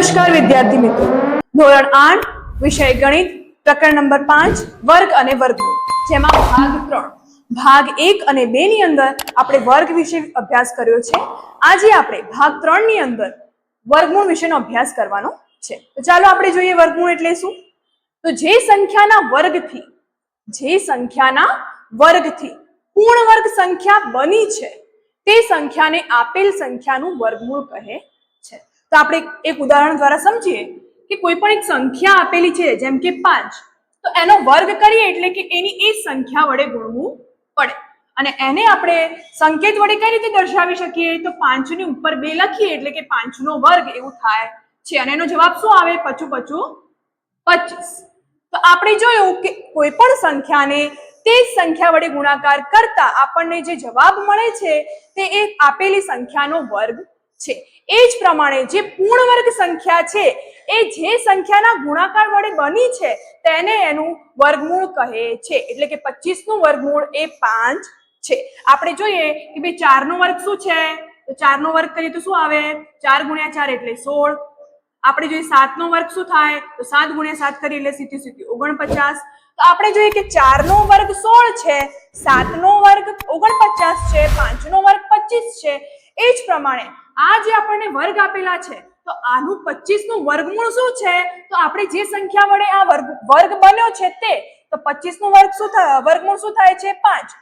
નમસ્કાર વિદ્યાર્થી મિત્રો. ધોરણ આઠ, વિષય ગણિત, પ્રકરણ નંબર પાંચ, વર્ગ અને વર્ગમૂળ જેમાં ભાગ ત્રણ, ભાગ એક અને બે ની અંદર આપણે વર્ગ વિશે અભ્યાસ કર્યો છે. આજે આપણે ભાગ ત્રણની અંદર વર્ગમૂળ વિશેનો અભ્યાસ કરવાનો છે. તો ચાલો આપણે જોઈએ વર્ગમૂળ એટલે શું? તો જે સંખ્યાના વર્ગથી, જે સંખ્યાના વર્ગથી પૂર્ણ વર્ગ સંખ્યા બની છે, તે સંખ્યાને આપેલ સંખ્યાનું વર્ગમૂળ કહે તો આપણે એક ઉદાહરણ દ્વારા સમજીએ કે કોઈ પણ એક સંખ્યા આપેલી છે, જેમ કે પાંચ, તો એનો વર્ગ કરીએ એટલે કે એની એ સંખ્યા વડે ગુણવું પડે. અને એને આપણે સંકેત વડે કઈ રીતે દર્શાવી શકીએ? તો પાંચની ઉપર બે લખીએ એટલે કે પાંચનો વર્ગ એવું થાય છે. અને એનો જવાબ શું આવે? પચું પચું પચીસ. તો આપણે જોયું કે કોઈ પણ સંખ્યાને તે સંખ્યા વડે ગુણાકાર કરતા આપણને જે જવાબ મળે છે, તે એ આપેલી સંખ્યાનો વર્ગ છે. એ જ પ્રમાણે જે પૂર્ણ વર્ગ સંખ્યા છે, એ જે સંખ્યાના ગુણાકાર વડે બની છે, તેને એનું વર્ગમૂળ કહે છે. એટલે કે 25 નું વર્ગમૂળ એ પાંચ છે. આપણે જોઈએ કે ભાઈ ચાર નો વર્ગ શું છે? તો ચાર નો વર્ગ કરીએ તો શું આવે? ચાર ગુણ્યા ચાર એટલે સોળ. આપણે જોઈએ સાત નો વર્ગ શું થાય? તો સાત ગુણ્યા સાત કરીએ એટલે સીધી સીધી ઓગણપચાસ. તો આપણે જોઈએ કે ચાર નો વર્ગ સોળ છે સાત નો વર્ગ ઓગણપચાસ છે પાંચ નો વર્ગ પચીસ છે. એ જ પ્રમાણે આ જે આપણને વર્ગ આપેલા છે, તો આનું પચીસનું વર્ગમૂળ શું છે? તો આપણે જે સંખ્યા વડે આ વર્ગ વર્ગ બન્યો છે તે, તો પચીસનું વર્ગ શું થાય વર્ગમૂળ શું થાય છે? પાંચ.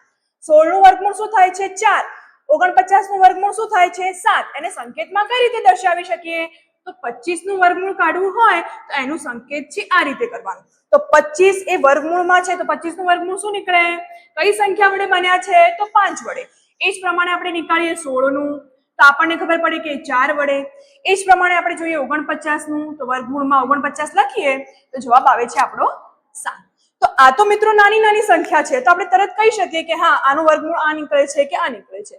સોળનું વર્ગમૂળ શું થાય છે? ચાર. ઓગણપચાસનું વર્ગમૂળ શું થાય છે? સાત. એને સંકેતમાં કઈ રીતે દર્શાવી શકીએ? તો પચીસનું વર્ગમૂળ કાઢવું હોય, તો એનું સંકેત છે આ રીતે કરવાનું. તો પચીસ એ વર્ગમૂળમાં છે, તો પચીસનું વર્ગમૂળ શું નીકળે? કઈ સંખ્યા વડે બન્યા છે? તો પાંચ વડે. એ જ પ્રમાણે આપણે નીકાળીએ સોળનું તો આપણને ખબર પડે કે ચાર વડે. એ જ પ્રમાણે આપણે જોઈએ ઓગણપચાસનું, તો વર્ગમૂળમાં ઓગણપચાસ લખીએ, તો જવાબ આવે છે આપણો સાત. તો આ તો મિત્રો નાની નાની સંખ્યા છે, તો આપણે તરત કહી શકીએ કે હા, આનું વર્ગમૂળ આ નીકળે છે કે આ નીકળે છે.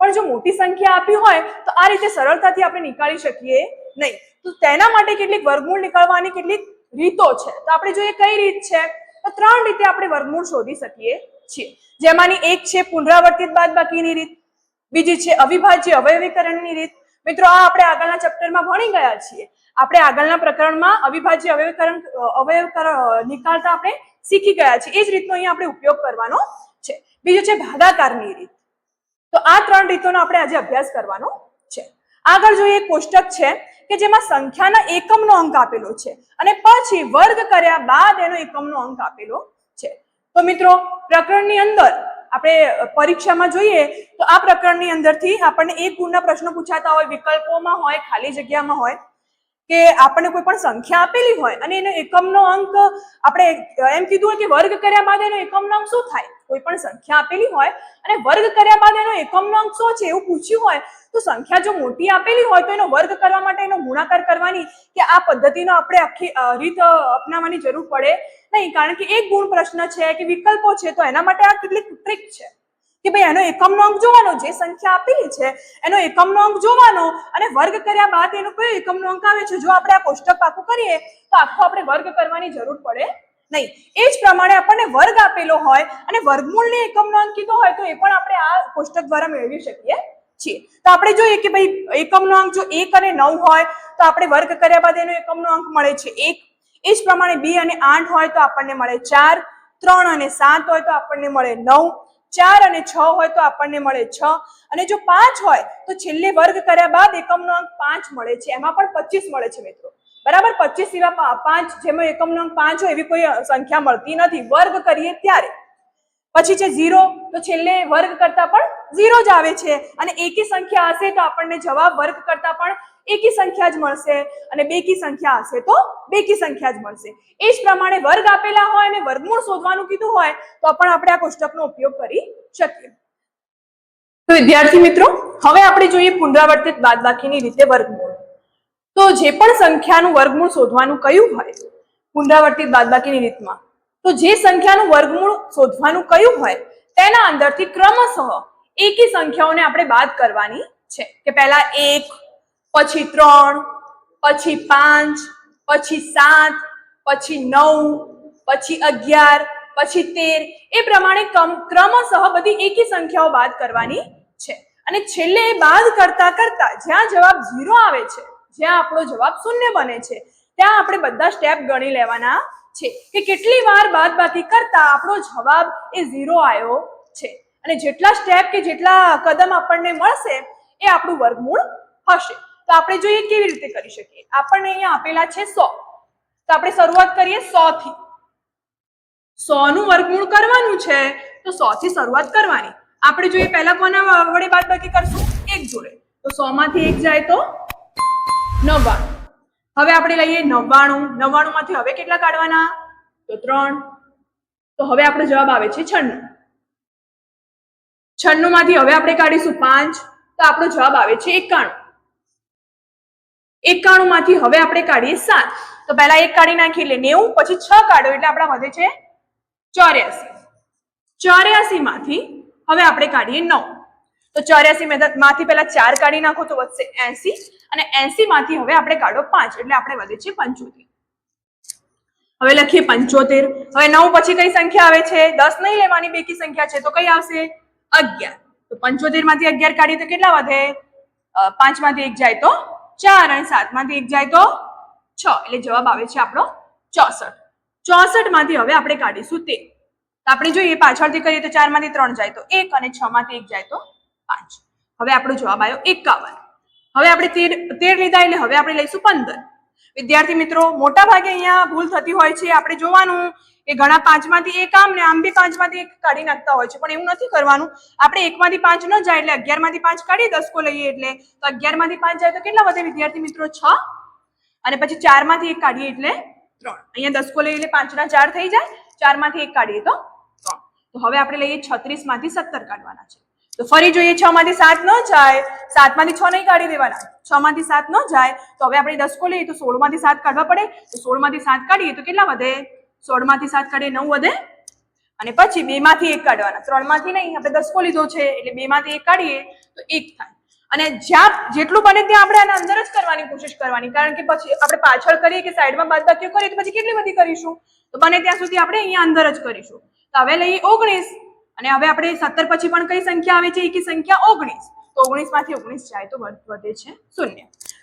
પણ જો મોટી સંખ્યા આપી હોય, તો આ રીતે સરળતાથી આપણે નીકાળી શકીએ નહીં. તો તેના માટે કેટલીક વર્ગમૂળ નીકળવાની કેટલીક રીતો છે. તો આપણે જોઈએ કઈ રીત છે? તો ત્રણ રીતે આપણે વર્ગમૂળ શોધી શકીએ છીએ. જેમાંની એક છે પુનરાવર્તિત બાદબાકીની રીત. બીજી છે અવિભાજ્ય અવયવીકરણની રીત. મિત્રો, આ આપણે આગળના ચેપ્ટરમાં ભણી ગયા છીએ. આપણે આગળના પ્રકરણમાં અવિભાજ્ય અવયવીકરણ અવયવકરણ નીકાળતા આપણે શીખી ગયા છીએ. એ જ રીતનો અહીંયા આપણે ઉપયોગ કરવાનો છે. બીજું છે ભાગાકારની રીત. તો આ ત્રણ રીતોનો આપણે આજે અભ્યાસ કરવાનો છે. આગળ જોઈએ એક કોષ્ટક છે કે જેમાં સંખ્યાના એકમનો અંક આપેલો છે અને પછી વર્ગ કર્યા બાદ એનો એકમનો અંક આપેલો છે. તો મિત્રો, પ્રકરણની અંદર આપણે પરીક્ષામાં જોઈએ તો આ પ્રકરણની અંદરથી આપણને એક ગુણના પ્રશ્નો પૂછાતા હોય, વિકલ્પોમાં હોય, ખાલી જગ્યામાં હોય કે આપણને કોઈ પણ સંખ્યા આપેલી હોય અને એનો એકમનો અંક આપણે એમ કીધું હોય કે વર્ગ કર્યા બાદ એનો એકમનો અંક શું થાય? કોઈ પણ સંખ્યા આપેલી હોય અને વર્ગ કર્યા બાદ એનો એકમનો અંક શું છે એવું પૂછ્યું હોય, તો સંખ્યા જો મોટી આપેલી હોય તો એનો વર્ગ કરવા માટે એનો ગુણાકાર કરવાની કે આ પદ્ધતિનો આપણે આખી રીત અપનાવવાની જરૂર પડે નહીં. કારણ કે એક ગુણ પ્રશ્ન છે કે વિકલ્પો છે તો એના માટે આ કેટલીક ટ્રીક છે. કે ભાઈ એનો એકમનો અંક જોવાનો જે સંખ્યા આપેલી છે, એનો એકમનો અંક જોવાનો અને વર્ગ કર્યા બાદ એનો કયો એકમનો અંક આવે છે, જો આપણે આ કોષ્ટક પાકું કરીએ, તો આખો આપણે વર્ગ કરવાની જરૂર પડે નહીં. એ જ પ્રમાણે આપણને વર્ગ આપેલો હોય અને વર્ગમૂળને એકમનો અંક કીધો હોય, તો એ પણ આપણે આ કોષ્ટક દ્વારા મેળવી શકીએ છીએ. તો આપણે જોઈએ કે ભાઈ એકમનો અંક જો એક અને નવ હોય, તો આપણે વર્ગ કર્યા બાદ એનો એકમનો અંક મળે છે એક. એ જ પ્રમાણે બે અને આઠ હોય, તો આપણને મળે ચાર. ત્રણ અને સાત હોય, તો આપણને મળે નવ. ચાર અને છ હોય તો આપણને મળે છ. અને જો પાંચ હોય તો છેલ્લે વર્ગ કર્યા બાદ એકમનો અંક પાંચ મળે છે. એમાં પણ પચીસ મળે છે મિત્રો. બરાબર? પચીસ સિવાય પાંચ, જેમાં એકમનો અંક પાંચ હોય એવી કોઈ સંખ્યા મળતી નથી. વર્ગ કરીએ ત્યારે પછી છે ઝીરો, તો છેલ્લે વર્ગ કરતા પણ ઝીરો જ આવે છે. અને એકી સંખ્યા હશે તો આપણને જવાબ વર્ગ કરતા પણ એકી સંખ્યા જ મળશે અને બેકી સંખ્યા હશે તો બેકી સંખ્યા જ મળશે. એ જ પ્રમાણે વર્ગ આપેલા હોય અને વર્ગમૂળ શોધવાનું કીધું હોય તો પણ આપણે આ કોષ્ટકનો ઉપયોગ કરી શકીએ. તો વિદ્યાર્થી મિત્રો, હવે આપણે જોઈએ પુનરાવર્તિત બાદબાકીની રીતે વર્ગમૂળ. તો જે પણ સંખ્યાનું વર્ગમૂળ શોધવાનું કયું હોય? પુનરાવર્તિત બાદબાકીની રીતમાં. તો જે સંખ્યાનું વર્ગમૂળ શોધવાનું કયું હોય, તેના અંદરથી ક્રમશઃ એકી સંખ્યાઓને આપણે બાદ કરવાની છે. કે પહેલા એક, પછી ત્રણ, પછી પાંચ, પછી સાત, પછી નવ, પછી અગિયાર, પછી તેર, એ પ્રમાણે ક્રમશઃ બધી એકી સંખ્યાઓ બાદ કરવાની છે. અને છેલ્લે એ બાદ કરતા કરતા જ્યાં જવાબ ઝીરો આવે છે, જ્યાં આપણો જવાબ શૂન્ય બને છે, ત્યાં આપણે બધા સ્ટેપ ગણી લેવાના છે કે કેટલી વાર બાદ બાકી કરતા આપણો જવાબ એ ઝીરો આવ્યો છે. અને જેટલા સ્ટેપ કે જેટલા કદમ આપણને મળશે એ આપણું વર્ગમૂળ હશે. તો આપણે જોઈએ કેવી રીતે કરી શકીએ. આપણને અહીંયા આપેલા છે સો. તો આપણે શરૂઆત કરીએ સો થી. સો નું વર્ગમૂળ કરવાનું છે તો સો થી શરૂઆત કરવાની. આપણે જોઈએ પહેલા કોના વડે બાદ બાકી કરશું? એક જોડે. તો સો માંથી એક જાય તો નવ્વાણું હવે આપણે લઈએ નવ્વાણું. નવ્વાણું માંથી હવે કેટલા કાઢવાના? તો ત્રણ. તો હવે આપણો જવાબ આવે છે છન્નું. છન્નું માંથી હવે આપણે કાઢીશું પાંચ. તો આપણો જવાબ આવે છે એકાણું. એકાણું માંથી હવે આપણે કાઢીએ સાત. તો પહેલા એક કાઢી નાખી એટલે નેવું, પછી છ કાઢો એટલે આપણા વધે છે ચોર્યાસી. ચોર્યાસી માંથી હવે આપણે કાઢીએ નવ. તો ચોર્યાસી માંથી પહેલા ચાર કાઢી નાખો તો વધશે એસી. અને એસી માંથી હવે આપણે કાઢો પાંચ, એટલે આપણે વધે છે પંચોતેર. હવે લખીએ પંચોતેર. હવે નવ પછી કઈ સંખ્યા આવે છે? દસ નહીં લેવાની બેકી સંખ્યા છે, તો કઈ આવશે? અગિયાર. તો પંચોતેરમાંથી અગિયાર કાઢીએ તો કેટલા વધે? પાંચમાંથી એક જાય તો ચાર અને સાતમાંથી એક જાય તો છ. એટલે જવાબ આવે છે આપણો ચોસઠ. ચોસઠમાંથી હવે આપણે કાઢીશું તો આપણે જોઈએ પાછળથી કરીએ તો ચારમાંથી ત્રણ જાય તો એક અને છ માંથી એક જાય તો પાંચ. હવે આપણો જવાબ આવ્યો એકાવન. હવે આપણે તેર તેર લીધા એટલે હવે આપણે લઈશું પંદર. વિદ્યાર્થી મિત્રો મોટા ભાગે અહીંયા ભૂલ થતી હોય છે. આપણે જોવાનું કે ઘણા પાંચમાંથી એક આમ ને આમ બી પાંચમાંથી એક કાઢી નાખતા હોય છે, પણ એવું નથી કરવાનું. આપણે એકમાંથી પાંચ ન જાય એટલે અગિયારમાંથી પાંચ કાઢીએ, દસકો લઈએ એટલે. તો અગિયારમાંથી પાંચ જાય તો કેટલા વધે વિદ્યાર્થી મિત્રો? છ. અને પછી ચારમાંથી એક કાઢીએ એટલે ત્રણ. અહીંયા દસકો લઈએ એટલે પાંચના ચાર થઈ જાય. ચારમાંથી એક કાઢીએ તો ત્રણ. તો હવે આપણે લઈએ છત્રીસમાંથી સત્તર કાઢવાના છે. તો ફરી જોઈએ છ માંથી સાત ન જાય, સાતમાંથી છ નહીં કાઢી દેવાના. છ માંથી સાત ન જાય, તો હવે આપણે દસકો લઈએ, તો સોળમાંથી સાત કાઢવા પડે. તો સોળમાંથી સાત કાઢીએ તો કેટલા વધે? સોળમાંથી સાત કાઢીએ નવ વધે? અને પછી બે માંથી એક કાઢવાના. ત્રણમાંથી નહીં, આપણે દસકો લીધો છે, એટલે બે માંથી એક કાઢીએ, તો એક થાય. અને જ્યાં, જેટલું બને ત્યાં આપણે આના અંદર જ કરવાની કોશિશ કરવાની. કારણ કે પછી આપણે પાછળ કરીએ કે સાઈડમાં બાદબાકીઓ કરીએ તો પછી કેટલી બધી કરીશું? તો બને ત્યાં સુધી આપણે અહીંયા અંદર જ કરીશું. તો હવે લઈએ ઓગણીસ. અને હવે આપણે સત્તર પછી પણ કઈ સંખ્યા આવે છે? એકી સંખ્યા ઓગણીસ. તો ઓગણીસમાંથી ઓગણીસ જાય તો વધ- છે શૂન્ય.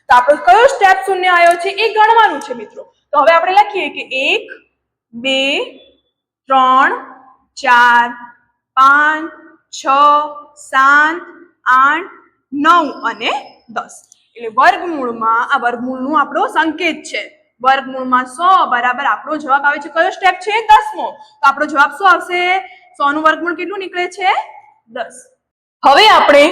તો આપણો કયો સ્ટેપ શૂન્ય આવ્યો છે? એ ગણવાનું છે મિત્રો. તો હવે આપણે લખીએ કે એક, બે, ત્રણ, ચાર, પાંચ, છ, સાત, આઠ, નવ અને દસ. એટલે વર્ગમૂળમાં આ વર્ગમૂળનું આપણો સંકેત છે. વર્ગમૂળમાં સો બરાબર આપણો જવાબ આવે છે. કયો સ્ટેપ છે? દસમો. તો આપણો જવાબ શું આવશે? સો નું વર્ગમૂળ કેટલું નીકળે છે? દસ. હવે આપણે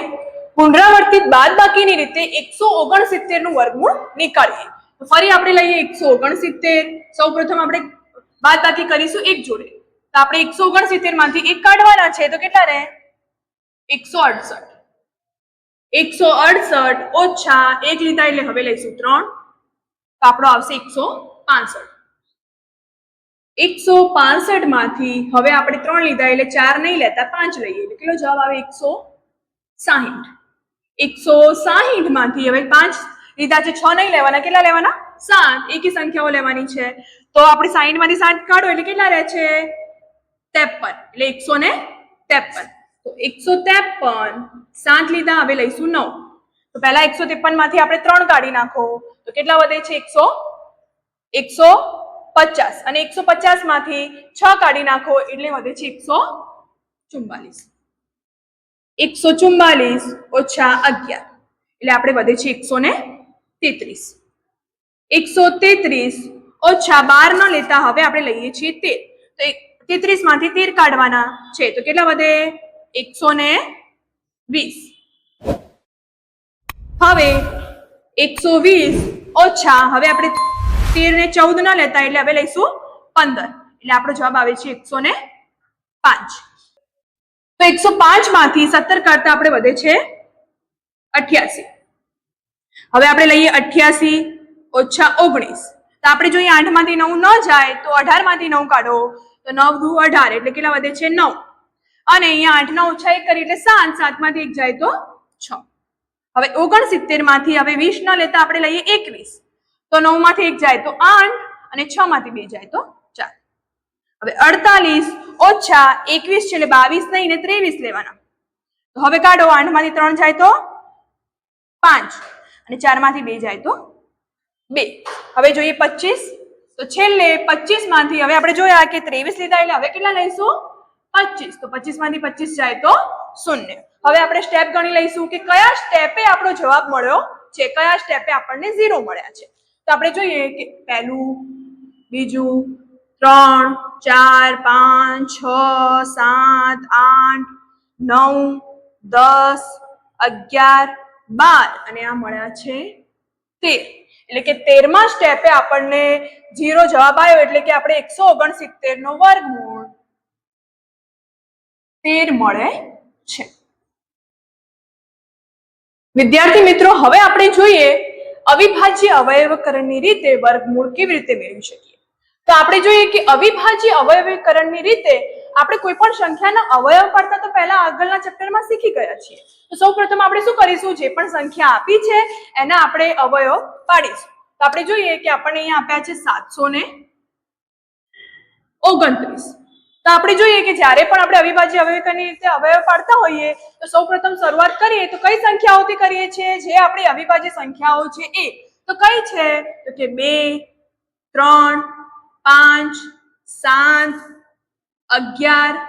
પુનરાવર્તિત બાદબાકીની રીતે એકસો ઓગણસિત્તેરનું વર્ગમૂળ નીકાળીએ. તો ફરી આપણે લઈએ એકસો ઓગણસિત્તેર. સૌ પ્રથમ આપણે બાદબાકી કરીશું એક જોડે. તો આપણે એકસો ઓગણસિત્તેરમાંથી એક કાઢવાના છે તો કેટલા રહે? એકસો અડસઠ. એકસો અડસઠ ઓછા એક લીધા એટલે હવે લઈશું ત્રણ. તો આપણો આવશે એકસો પાસઠ. એકસો પાસઠમાંથી હવે આપણે ત્રણ લીધા એટલે ચાર નહીં લેતા, પાંચ લઈએ. એટલે કેટલો જવાબ આવે? એકસો સાહીઠ. એકસો સાહીઠમાંથી હવે પાંચ લીધા છે, છ નહીં લેવાના. કેટલા લેવાના? સાત. એકી સંખ્યાઓ લેવાની છે. તો આપણે સાહીઠમાંથી સાત કાઢો એટલે કેટલા રહે છે? ત્રેપન. એટલે એકસો ને ત્રેપન. તો એકસો ત્રેપન. સાત લીધા, હવે લઈશું નવ. તો પહેલા એકસો ત્રેપનમાંથી આપણે ત્રણ કાઢી નાખો. તો કેટલા વધે છે? એકસો એકસો પચાસ અને એકસો પચાસમાંથી છ કાઢી નાખો એટલે વધે છે એકસો ચુમ્માલીસ એકસો ચુમ્માલીસ ઓછા અગિયાર. એટલે આપણે વધે છે એકસો ને તેત્રીસ. એકસો તેત્રીસ ઓછા બાર ન લેતા હવે આપણે લઈએ છીએ તેર. તો તેત્રીસમાંથી તેર કાઢવાના છે. તો કેટલા વધે? એકસો ને વીસ. હવે એકસો વીસ ઓછા, હવે આપણે તેર ને ચૌદ ન લેતા એટલે હવે લઈશું પંદર. એટલે આપણો જવાબ આવે છે એકસો ને પાંચ. તો એકસો પાંચમાંથી સત્તર કરતા આપણે વધે છે અઠ્યાસી. હવે આપણે લઈએ અઠ્યાસી ઓછા ઓગણીસ. તો આપણે જોઈએ આઠમાંથી નવ ન જાય તો અઢારમાંથી નવ કાઢો. તો નવ દુ અઢાર એટલે કેટલા વધે છે નવ. અને અહીંયા આઠ ના ઓછા એક કરી એટલે સાત સાતમાંથી એક જાય તો છ. હવે ઓગણસિત્તેરમાંથી હવે વીસ ન લેતા આપણે લઈએ એકવીસ. તો નવમાંથી એક જાય તો આઠ અને છ માંથી બે જાય તો ચાર. હવે અડતાલીસ ઓછા એકવીસ છે એટલે બાવીસ નહીં ને ત્રેવીસ લેવાના. તો હવે કાઢો આઠમાંથી ત્રણ જાય તો પાંચ અને ચારમાંથી બે જાય તો બે. હવે જોઈએ પચીસ. તો છેલ્લે પચીસમાંથી હવે આપણે જોયા કે ત્રેવીસ લીધા એટલે હવે કેટલા લઈશું? પચીસ. તો પચીસમાંથી પચીસ જાય તો શૂન્ય. હવે આપણે સ્ટેપ ગણી લઈશું કે કયા સ્ટેપે આપણો જવાબ મળ્યો છે? કયા સ્ટેપે આપણને ઝીરો મળ્યા છે? તો આપણે જોઈએ કે પહેલું, બીજું, ત્રણ, ચાર, પાંચ, છ, સાત, આઠ, નવ, દસ, અગિયાર, બાર. અને આ મળ્યા છે તેર. એટલે કે તેરમા સ્ટેપે આપણને જીરો જવાબ આવ્યો, એટલે કે આપણે એકસો ઓગણસિત્તેર નો વર્ગમૂળ તેર મળે છે. વિદ્યાર્થી મિત્રો, હવે આપણે જોઈએ અવિભાજ્ય અવયવકરણની રીતે વર્ગમૂળ કેવી રીતે મેળવી શકીએ? તો આપણે જોઈએ કે અવિભાજ્ય અવયવીકરણની રીતે આપણે કોઈ પણ સંખ્યાના અવયવ પડતા તો પહેલા આગળના ચેપ્ટરમાં શીખી ગયા છીએ. તો સૌપ્રથમ આપણે શું કરીશું? જે પણ સંખ્યા આપી છે, એના આપણે અવયવ પાડીશું. તો આપણે જોઈએ કે આપણને અહીંયા આપ્યા છે સાતસો ને ઓગણત્રીસ. તો આપણે જોઈએ કે જ્યારે પણ આપણે અવિભાજ્ય અવયવકરની રીતે અવયવ પાડતા હોઈએ, તો સૌપ્રથમ શરૂઆત કરીએ તો કઈ સંખ્યાઓથી કરીએ છીએ? જે આપણી અવિભાજ્ય સંખ્યાઓ છે એ. તો કઈ છે? તો કે બે, ત્રણ, પાંચ, સાત, અગિયાર,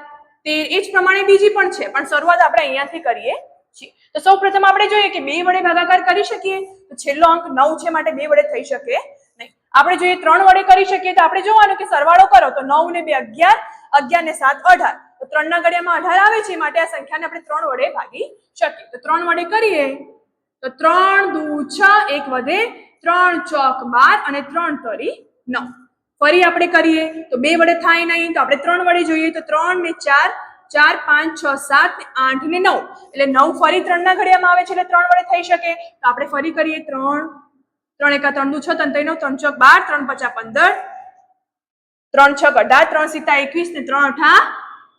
તેર. એ જ પ્રમાણે બીજી પણ છે. પણ શરૂઆત આપણે અહીંયાથી કરીએ છીએ. તો સૌ પ્રથમ આપણે જોઈએ કે બે વડે ભાગાકાર કરી શકીએ? તો છેલ્લો અંક નવ છે માટે બે વડે થઈ શકે નહીં. આપણે જોઈએ ત્રણ વડે કરી શકીએ તો આપણે જોવાનું કે સરવાળો કરો. તો નવ ને બે અગિયાર અગિયાર ને સાત, અઢાર. તો ત્રણના ઘડિયામાં અઢાર આવે છે માટે આ સંખ્યાને આપણે ત્રણ વડે ભાગી શકીએ. તો ત્રણ વડે કરીએ. તો ત્રણ દુ છ, એક વધે ત્રણ ચોક બાર અને ત્રણ તરી નવ. ફરી આપણે કરીએ. તો બે વડે થાય નહીં, તો આપણે ત્રણ વડે જોઈએ. તો ત્રણ ને ચાર ચાર, પાંચ, છ, સાત, ને આઠ, ને નવ. એટલે નવ ફરી ત્રણના ઘડિયામાં આવે છે, એટલે ત્રણ વડે થઈ શકે. તો આપણે ફરી કરીએ ત્રણ. ત્રણ એકા ત્રણ દુ છ, ત્રણ ત્રણ નવ, ત્રણ ચોક બાર, ત્રણ પચા પંદર ત્રણ છ અઢાર ત્રણ સીતા એકવીસ ને ત્રણ અઠા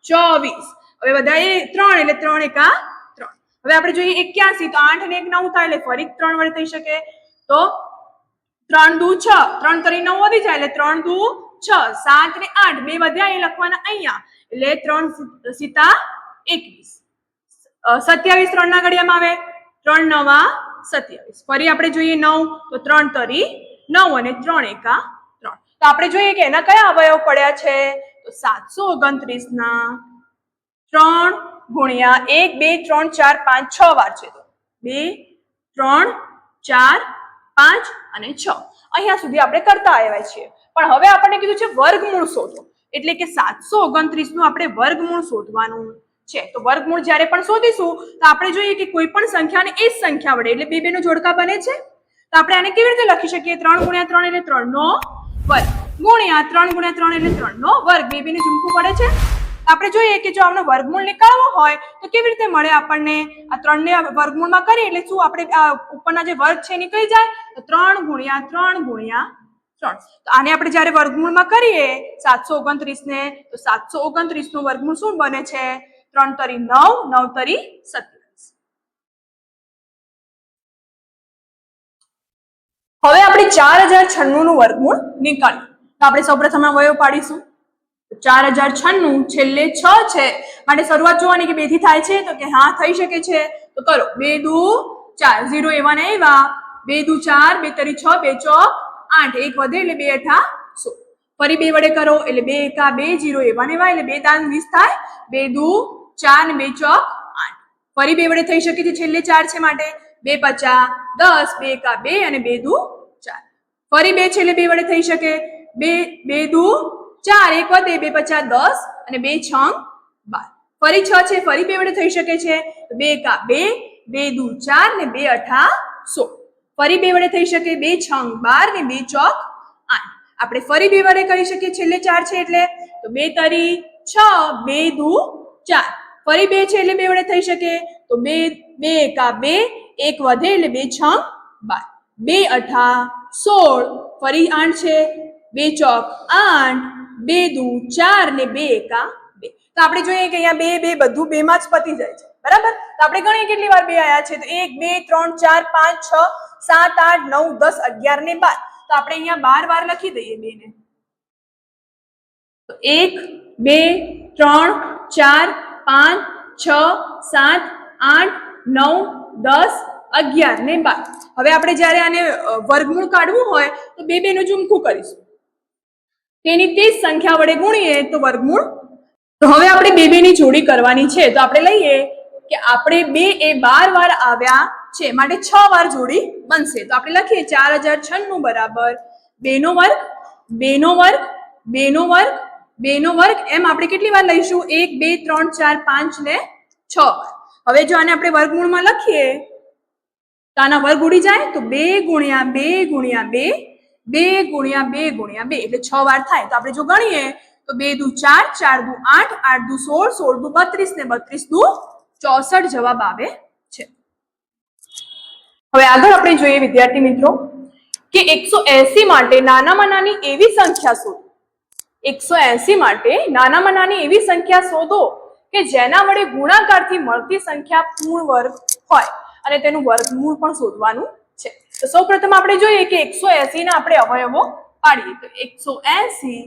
ચોવીસ. હવે બધા એ ત્રણ એટલે ત્રણ એકા ત્રણ. હવે આપણે જોઈએ એક્યાસી, તો આઠ ને એક નવ થાય એટલે ફરી ત્રણ વડે થઈ શકે. તો ત્રણ દુ છ, ત્રણ તરી નવ વધી જાય એટલે ત્રણ દુ છ, સાત ને આઠ, બે વધ્યા એ લખવાના અહીંયા. એટલે ત્રણ સીતા એકવીસ. સત્યાવીસ ત્રણ ના ઘડિયામાં આવે. ત્રણ નવા સત્યાવીસ. ફરી આપણે જોઈએ નવ, તો ત્રણ તરી નવ અને ત્રણ એકા તો આપણે જોઈએ કે એના કયા અવયવ પડ્યા છે? તો સાતસો ઓગણત્રીસ ના ત્રણ ગુણ્યા એક, બે, ત્રણ, ચાર, પાંચ, છ વાર છે તો. બે, ત્રણ, ચાર, પાંચ અને છ. અહીંયા સુધી આપણે કરતા આવ્યા છીએ. પણ હવે આપણને કીધું છે વર્ગમૂળ શોધો. એટલે કે સાતસો ઓગણત્રીસનું આપણે વર્ગમૂળ શોધવાનું છે. તો વર્ગમૂળ જ્યારે પણ શોધીશું, તો આપણે જોઈએ કે કોઈ પણ સંખ્યાને એ જ સંખ્યા વડે, એટલે બે બે નો જોડકા બને છે. તો આપણે આને કેવી રીતે લખી શકીએ? ત્રણ ગુણ્યા ત્રણ એટલે ત્રણ નો વર્ગ ગુણ્યા ત્રણ ગુણ્યા ત્રણ એટલે ત્રણ નો વર્ગ. બે બે ને ઝૂમકું પડે છે. આપણે જોઈએ કે જો આમનો વર્ગમૂળ નીકાળવો હોય, તો કેવી રીતે મળે આપણને? આ ત્રણ ને વર્ગમૂળમાં કરીએ એટલે શું આપણે ઉપરના જે વર્ગ છે નીકળી જાય? તો ત્રણ ગુણ્યા ત્રણ ગુણ્યા ત્રણ. તો આને આપણે જ્યારે વર્ગમૂળમાં કરીએ, સાતસો ઓગણત્રીસ ને તો સાતસો ઓગણત્રીસનું વર્ગમૂળ શું બને છે? ત્રણ તરી નવ નવ તરી સત્યાવીસ. હવે આપણે ચાર હજાર છન્નું નું વર્ગમૂળ નીકાળ્યું તો આપણે સૌપ્રથમ વયો પાડીશું. ચાર હજાર છન્નું છેલ્લે છ છે. માટે શરૂઆત જોવાની કે બેથી થાય છે? તો કે હા, થઈ શકે છે. તો કરો. બે દુ ચાર. ઝીરો એવા ને એવા બે દુ ચાર, બે તરી છ, બે ચોક, આઠ. એક વધે એટલે બે અઠા સો. ફરી બે વડે કરો. એટલે બે એકા બે જીરો એવા ને એવા એટલે બે દાન વીસ થાય. બે દુ ચાર ને બે ચોક, આઠ. ફરી બે વડે થઈ શકે છે છેલ્લે ચાર છે માટે. બે પચા દસ, બે એકા બે અને બે દુ ફરી બે છેલ્લે બે વડે થઈ શકે. બે બે દુ, ચાર. એક વધે બે પચાસ દસ અને બે છંગ બાર. ફરી છ છે, ફરી બે વડે થઈ શકે છે. બે એકા બે બે દુ, ચાર ને બે અઠા સો. ફરી બે વડે થઈ શકે બે છંગ બાર ને બે ચોક આઠ. આપણે ફરી બે વડે કરી શકીએ છેલ્લે ચાર છે એટલે? તો બે તરી છ, બે દુ, ચાર. ફરી બે છે એટલે બે વડે થઈ શકે? તો બે બે એકા બે, એક વધે એટલે બે છંગ બાર. બે અઠા સોળ, ફરી આઠ છે, બે ચોક, આઠ, બે દુ, ચાર ને બે એકા બે. તો આપણે જોઈએ કે અહીંયા બે બે, બધું બે માં જ પતી જાય છે. બરાબર? તો આપણે ગણીએ કેટલી વાર બે આયા છે? તો એક, બે, ત્રણ, ચાર, પાંચ, છ, સાત, આઠ, નવ, દસ, અગિયાર ને બાર. તો આપણે અહીંયા બાર વાર લખી દઈએ બે ને એક, બે, ત્રણ, ચાર, પાંચ, છ, સાત, આઠ, નવ, દસ, અગિયાર ને બાર. હવે આપણે જ્યારે આને વર્ગમૂળ કાઢવું હોય, તો બે બે નું ઝુમખું કરીશું. તેની તે જ સંખ્યા વડે ગુણીએ તો વર્ગમૂળ. તો હવે આપણે બે બે ની જોડી કરવાની છે. તો આપણે લઈએ કે આપણે બે એ બાર વાર આવ્યા છે. માટે છ વાર જોડી બનશે. તો આપણે લખીએ ચાર હજાર છન્નું બરાબર બે નો વર્ગ બે નો વર્ગ બે નો વર્ગ બે નો વર્ગ. એમ આપણે કેટલી વાર લઈશું? એક, બે, ત્રણ, ચાર, પાંચ ને છ વાર. હવે જો આને આપણે વર્ગમૂળમાં લખીએ તો આના વર્ગ ઉડી જાય તો બે ગુણ્યા બે ગુણ્યા બે બે ગુણ્યા બે ગુણ્યા બે. એટલે છ વાર થાય. તો આપણે જો ગણીએ, તો બે દુ ચાર ચાર દુ આઠ આઠ દુ સોળ સોળ દુ બત્રીસ ને બત્રીસ દુ ચોસઠ જવાબ આવે છે. હવે આગળ આપણે જોઈએ વિદ્યાર્થી મિત્રો કે એકસો એસી માટે નાનામાં નાની એવી સંખ્યા શોધો. એકસો એસી માટે નાનામાં નાની એવી સંખ્યા શોધો કે જેના વડે ગુણાકારથી મળતી સંખ્યા પૂર્ણ વર્ગ હોય. અને તેનું વર્ગમૂળ પણ શોધવાનું છે. તો સૌપ્રથમ આપણે જોઈએ કે એકસો એસી ના આપણે અવયવો પાડીએ. તો એકસો એસી,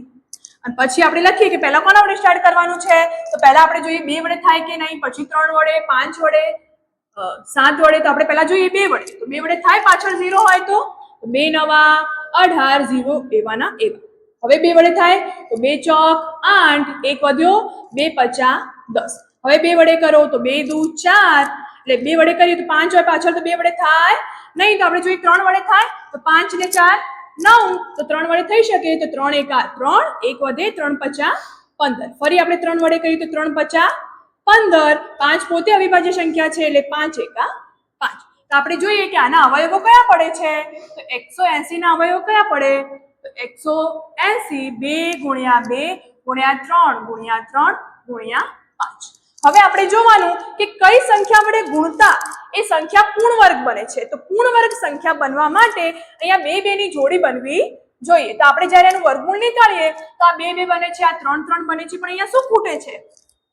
અને પછી આપણે લખીએ કે પહેલા કોના વડે સ્ટાર્ટ કરવાનું છે? તો પહેલા આપણે જોઈએ બે વડે થાય કે નહીં? પછી ત્રણ વડે, પાંચ વડે સાત વડે, તો આપણે પહેલા જોઈએ બે વડે. તો બે વડે થાય પાછળ ઝીરો હોય તો? બે નવા, અઢાર ઝીરો એવાના એવા. હવે બે વડે થાય? તો બે ચોક, આઠ, એક વધ્યો, બે પચા દસ. હવે બે વડે કરો તો બે દુ, ચાર એટલે બે વડે કરીએ તો પાંચ હોય, પાછળ તો બે વડે થાય. નહીં તો આપણે જોઈએ ત્રણ વડે થાય, તો પાંચ ને ચાર, નવ. તો ત્રણ વડે થઈ શકે તો ત્રણ એકા ત્રણ, એક વધે ત્રણ પચા પંદર. ફરી આપણે ત્રણ વડે કરીએ તો ત્રણ પચા પંદર. પાંચ પોતે અવિભાજ્ય સંખ્યા છે, એટલે પાંચ એકા પાંચ. તો આપણે જોઈએ કે આના અવયવો કયા પડે છે? તો એકસો એસી ના અવયવો કયા પડે? તો એકસો એસી બે ગુણ્યા બે ગુણ્યા ત્રણ ગુણ્યા ત્રણ ગુણ્યા પાંચ. હવે આપણે જોવાનું કે કઈ સંખ્યા વડે ગુણતા એ સંખ્યા પૂર્ણ વર્ગ બને છે. તો પૂર્ણ વર્ગ સંખ્યા બનવા માટે અહીંયા બે બે ની જોડી બનવી જોઈએ. તો આપણે જ્યારે એનું વર્ગમૂળ નીકાળીએ, તો આ બે બે બને છે, આ ત્રણ ત્રણ બને છે, પણ અહીંયા શું ખૂટે છે?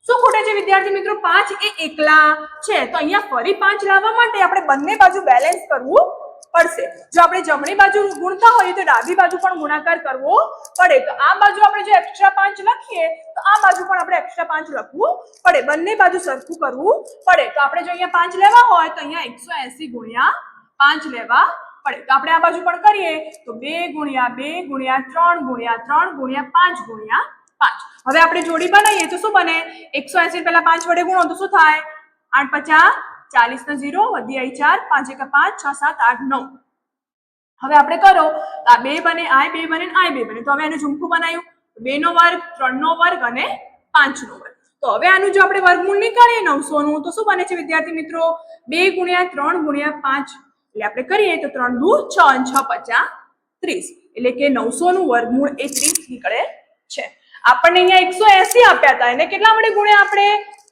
શું ખૂટે છે વિદ્યાર્થી મિત્રો? પાંચ એ એકલા છે. તો અહીંયા ફરી પાંચ લાવવા માટે આપણે બંને બાજુ બેલેન્સ કરવું પડશે. જો આપણે જમણી બાજુ ગુણતા હોઈએ તો ડાબી બાજુ પણ ગુણાકાર કરવો પડે. તો આ બાજુ આપણે જો એક્સ્ટ્રા પાંચ લખીએ, તો આ બાજુ પણ આપણે એક્સ્ટ્રા પાંચ લખવું પડે. બંને બાજુ સરખું કરવું પડે. તો આપણે જો અહીંયા પાંચ લેવા હોય, તો અહીંયા એકસો એસી ગુણ્યા પાંચ લેવા પડે. તો આપણે આ બાજુ પણ કરીએ, તો બે ગુણ્યા બે ગુણ્યા ત્રણ ગુણ્યા ત્રણ ગુણ્યા પાંચ ગુણ્યા પાંચ. હવે આપણે જોડી બનાવીએ તો શું બને? એકસો એસી પહેલા પાંચ વડે ગુણો તો શું થાય? આઠ પચાસ ચાલીસ ને ઝીરો, વધી આઈ ચાર, પાંચ એકા પાંચ, છ સાત, આઠ, નવ. હવે આપણે કરો તો આ બે બને આ બે બને આય બે બને. તો હવે એનું ઝુમખું બનાવ્યું. બે નો વર્ગ ત્રણ નો વર્ગ અને પાંચ નો વર્ગ. તો હવે આનું જો આપણે વર્ગમૂળ નીકાળીએ નવસો નું તો શું બને છે વિદ્યાર્થી મિત્રો? બે ગુણ્યા ત્રણ ગુણ્યા પાંચ. એટલે આપણે કરીએ તો ત્રણ દુ છ અને છ પચાસ ત્રીસ. એટલે કે નવસો નું વર્ગમૂળ એ ત્રીસ નીકળે છે. આપણને અહીંયા એકસો એસી આપ્યા હતા. એને કેટલા વડે ગુણ્યા આપણે?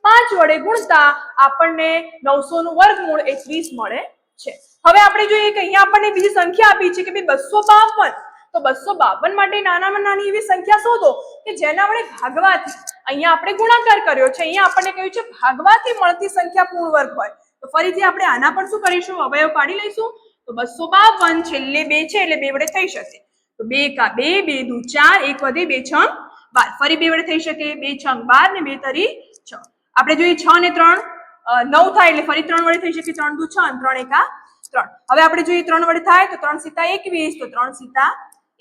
પાંચ વડે ગુણતા આપણને નવસો નું વર્ગમૂળ એ ત્રીસ મળે છે. હવે આપણે જોઈએ કે અહીંયા આપણને બીજી સંખ્યા આપી છે કે ભાઈ બસો બાવન. તો બસો બાવન માટે નાનામાં નાની એવી સંખ્યા શોધો કે જેના વડે ભાગવાથી અહીંયા આપણે ગુણાકાર કર્યો છે. અહીંયા આપણને કહ્યું છે ભાગવાથી મળતી સંખ્યા પૂર્ણ વર્ગ હોય. તો ફરીથી આપણે આના પણ શું કરીશું? અવયવ પાડી લઈશું. તો બસો બાવન છેલ્લે બે છે, એટલે બે વડે થઈ શકે તો બે કા બે બે દુ ચાર, એક વધે બે છંગ બાર. ફરી બે વડે થઈ શકે. બે છંગ બાર ને બે તરી છ. આપણે જોઈએ છ ને ત્રણ. નવ થાય એટલે ફરી ત્રણ વડે થઈ શકે ત્રણ દુ છ અને ત્રણ એકા ત્રણ. હવે આપણે જોઈએ ત્રણ વડે થાય તો ત્રણ સીતા એકવીસ, તો ત્રણ સીતા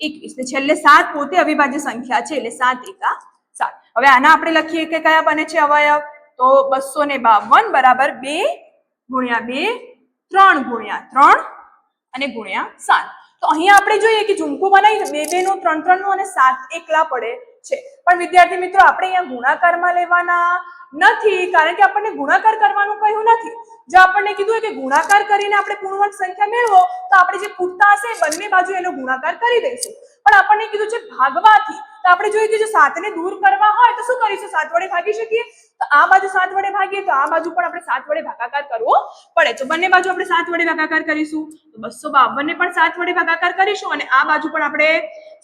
એકવીસ. ને છેલ્લે સાત પોતે અવિભાજ્ય સંખ્યા છે એટલે સાત એકા સાત. હવે આના આપણે લખીએ કે કયા બને છે અવયવ? તો બસો ને બાવન બરાબર બે ગુણ્યા બે, ત્રણ ગુણ્યા ત્રણ અને ગુણ્યા સાત. તો અહીંયા આપણે જોઈએ કે ઝુમકું બનાવી બે બે નું ત્રણ ત્રણનું અને સાત એકલા પડે. છે. પણ વિદ્યાર્થી મિત્રો, આપણે અહીંયા ગુણાકારમાં લેવાના નથી, કારણ કે આપણને ગુણાકાર કરવાનું કહ્યું નથી. જો આપણને કીધું કે ગુણાકાર કરીને આપણે પૂર્ણવર્ગ સંખ્યા મેળવો, તો આપણે જે ખૂટતા હશે બંને બાજુ એનો ગુણાકાર કરી દઈશું. પણ આપણને કીધું છે ભાગવાથી, તો આપણે જોઈએ કે જો સાતને દૂર કરવા હોય, તો શું કરીશું? સાત વડે ભાગી શકીએ? તો આ બાજુ સાત વડે ભાગીએ, તો આ બાજુ પણ આપણે સાત વડે ભાગાકાર કરવો પડે. તો બંને બાજુ આપણે સાત વડે ભાગાકાર કરીશું. તો બસો બાવન ને પણ સાત વડે ભાગાકાર કરીશું અને આ બાજુ પણ આપણે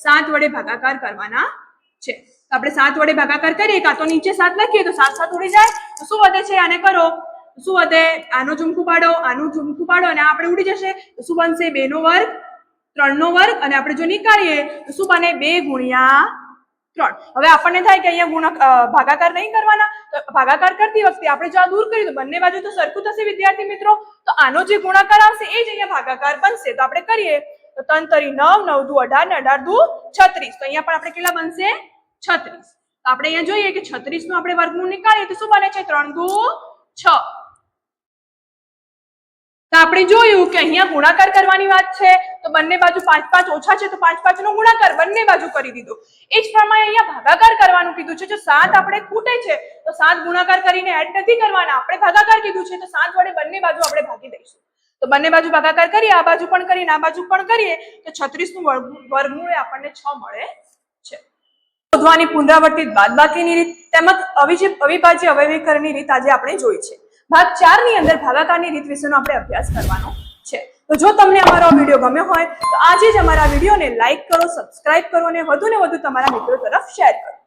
સાત વડે ભાગાકાર કરવાના છે. તો આપણે સાત વડે ભાગાકાર કરીએ, કાં તો નીચે સાત લખીએ, તો સાત સાત ઉડી જાય. તો શું વધે છે? આને કરો. શું વધે? આનો ઝુમકું પાડો, આનું ઝુમકું પાડો અને આપણે ઉડી જશે. તો શું બનશે? બે નો વર્ગ, ત્રણ નો વર્ગ અને આપણે જો નીકાળીએ, તો શું બને? બે ગુણ્યા ત્રણ. હવે આપણને થાય કે અહીંયા ગુણક ભાગાકાર નહીં કરવાના. તો ભાગાકાર કરતી વખતે આપણે જો આ દૂર કરીએ, તો બંને બાજુ તો સરખું થશે વિદ્યાર્થી મિત્રો. તો આનો જે ગુણાકાર આવશે, એ જ અહીંયા ભાગાકાર બનશે. તો આપણે કરીએ. તો ત્રણ તરી નવ નવ દુ અઢાર ને અઢાર દુ છત્રીસ. તો અહીંયા પણ આપણે કેટલા બનશે? છત્રીસ. તો આપણે અહીંયા જોઈએ કે છત્રીસનું આપણે વર્ગમૂળ નીકાળીએ તો શું બને છે? ત્રણ દુ છ. તો આપણે જોયું કે અહીંયા ગુણાકાર કરવાની વાત છે. તો બંને બાજુ પાંચ પાંચ ઓછા છે તો પાંચ પાંચ નો ગુણાકાર બંને બાજુ કરી દીધો. એ જ પ્રમાણે અહીંયા ભાગાકાર કરવાનું કીધું છે. જો સાત આપણે ખૂટે છે તો સાત ગુણાકાર કરીને એડ નથી કરવાના. આપણે ભાગાકાર કીધું છે તો સાત વડે બંને બાજુ આપણે ભાગી દઈશું. તો બંને બાજુ ભાગાકાર કરીએ, આ બાજુ પણ કરીએ આ બાજુ પણ કરીએ, તો છત્રીસનું વર્ગમૂળ આપણને છ મળે છે. શોધવાની પુનરાવર્તિત બાદબાકીની રીત તેમજ અવિભાજ્ય અવયવીકરણની રીત આજે આપણે જોઈ છે. ભાગ ચારની અંદર ભાગાકારની રીત વિશેનો આપણે અભ્યાસ કરવાનો છે. તો જો તમને અમારો આ વીડિયો ગમ્યો હોય, તો આજે જ અમારા વિડીયોને લાઇક કરો, સબસ્ક્રાઇબ કરો અને વધુ ને વધુ તમારા મિત્રો તરફ શેર કરો.